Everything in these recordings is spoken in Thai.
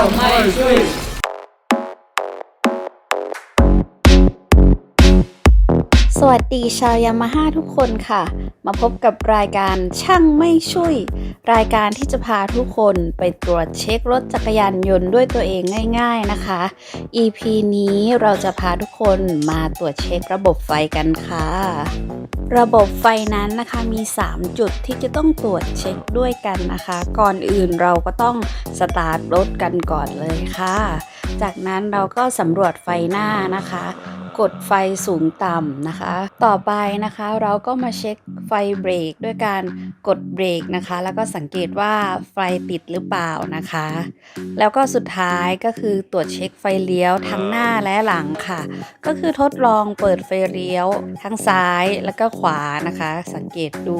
Almighty. สวัสดีชาวยามาฮ่าทุกคนค่ะ มาพบกับรายการช่างไม่ช่วย รายการที่จะพาทุกคนไปตรวจเช็ครถจักรยานยนต์ด้วยตัวเองง่าย ๆนะคะ EP นี้เราจะพาทุกคนมาตรวจเช็คระบบไฟกันค่ะ ระบบไฟนั้นนะคะมี 3 จุดที่จะต้องตรวจเช็คด้วยกันนะคะ ก่อนอื่นเราก็ต้องสตาร์ทรถกันก่อนเลยค่ะ จากนั้นเราก็สำรวจไฟหน้านะคะ กดไฟสูงต่ำนะคะ ต่อไปนะคะเราก็มาเช็คไฟเบรกด้วยการกดเบรกนะคะ แล้วก็สังเกตว่าไฟติดหรือเปล่านะคะ แล้วก็สุดท้ายก็คือตรวจเช็คไฟเลี้ยวทั้งหน้าและหลังค่ะ ก็คือทดลองเปิดไฟเลี้ยวทั้งซ้ายแล้วก็ขวานะคะ สังเกตดู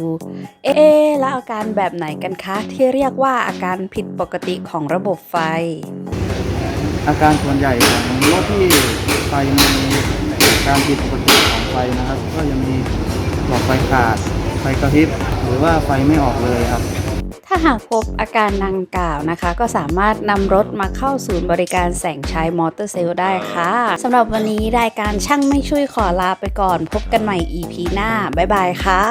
เอ๊แล้วอาการแบบไหนกันคะ ที่เรียกว่าอาการผิดปกติของระบบไฟ อาการส่วนใหญ่ของรถที่ไฟมี การผิดปกติของไฟนะครับ ก็จะมีหลอดไฟขาด ไฟกระพริบ หรือว่าไฟไม่ออกเลยครับ ถ้าหากพบอาการดังกล่าวนะคะ ก็สามารถนำรถมาเข้าศูนย์บริการแสงชัยมอเตอร์เซลล์ได้ค่ะสำหรับวันนี้รายการช่างไม่ช่วยขอลาไปก่อน พบกันใหม่ EP หน้า บ๊ายบายค่ะ